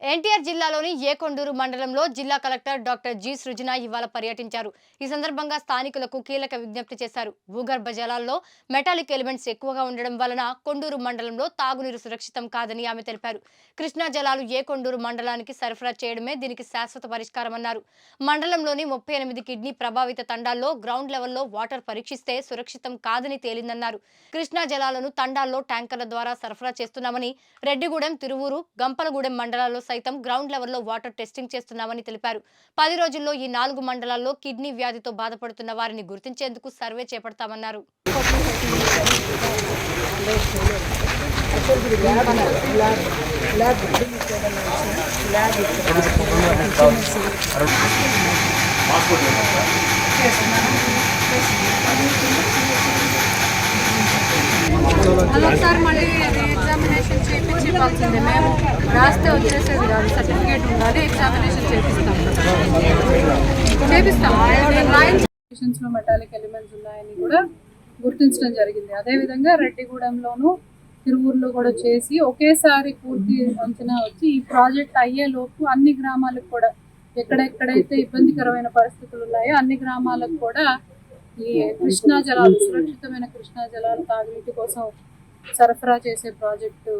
ఎన్టీఆర్ జిల్లాలోని ఏకొండూరు మండలంలో జిల్లా కలెక్టర్ డాక్టర్ జి సృజన ఇవాళ పర్యటించారు. ఈ సందర్భంగా స్థానికులకు కీలక విజ్ఞప్తి చేశారు. భూగర్భ జలాల్లో మెటాలిక్ ఎలిమెంట్స్ ఎక్కువగా ఉండడం వలన కొండూరు మండలంలో తాగునీరు సురక్షితం కాదని ఆమె తెలిపారు. కృష్ణా జలాలు ఏ కొండూరు మండలానికి సరఫరా చేయడమే దీనికి శాశ్వత పరిష్కారమన్నారు మండలంలోని ముప్పై ఎనిమిది కిడ్నీ ప్రభావిత తండాల్లో గ్రౌండ్ లెవెల్లో వాటర్ పరీక్షిస్తే సురక్షితం కాదని తేలిందన్నారు. కృష్ణా జలాలను తండాల్లో ట్యాంకర్ల ద్వారా సరఫరా చేస్తున్నామని రెడ్డిగూడెం తిరువూరు గంపలగూడెం మండలాల్లో సైతం గ్రౌండ్ లెవెల్లో వాటర్ టెస్టింగ్ చేస్తున్నామని తెలిపారు. పది రోజుల్లో ఈ నాలుగు మండలాల్లో కిడ్నీ వ్యాధితో బాధపడుతున్న వారిని గుర్తించేందుకు సర్వే చేపడతామన్నారు. అదొకసారి మళ్ళీ ఎగ్జామినేషన్ చేయించి మేము రాస్తే వచ్చేసేది కాదు. సర్టిఫికేట్ ఉండాలి ఎగ్జామినేషన్ చేపిస్తాం చేపిస్తాం లో మెటాలిక్ ఎలిమెంట్స్ ఉన్నాయని కూడా గుర్తించడం జరిగింది. అదేవిధంగా రెడ్డిగూడెంలోను తిరువూరులో కూడా చేసి ఒకేసారి పూర్తి అంచనా వచ్చి ఈ ప్రాజెక్ట్ అయ్యే లోపు అన్ని గ్రామాలకు కూడా ఎక్కడెక్కడైతే ఇబ్బందికరమైన పరిస్థితులు ఉన్నాయో అన్ని గ్రామాలకు కూడా ఈ కృష్ణా జలాలు సురక్షితమైన కృష్ణా జలాలు తాగునీటి కోసం సరఫరా చేసే ప్రాజెక్టు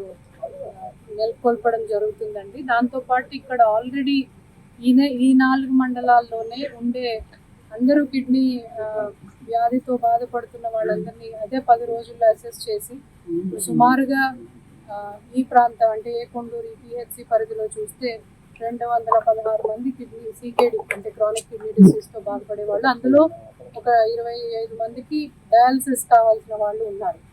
నెలకొల్పడం జరుగుతుందండి. దాంతోపాటు ఇక్కడ ఆల్రెడీ ఈ ఈ నాలుగు మండలాల్లోనే ఉండే అందరూ కిడ్నీ వ్యాధితో బాధపడుతున్న వాళ్ళందరినీ అదే పది రోజుల్లో అసెస్ చేసి సుమారుగా ఈ ప్రాంతం అంటే ఏ కొండూరు పిహెచ్సి పరిధిలో చూస్తే రెండు వందల పదహారు మంది కిడ్నీ సీకేడి అంటే క్రానిక్ కిడ్నీ డిసీజ్తో బాధపడే వాళ్ళు. అందులో ఒక ఇరవై ఐదు మందికి డయాలసిస్ కావాల్సిన వాళ్ళు ఉన్నారు.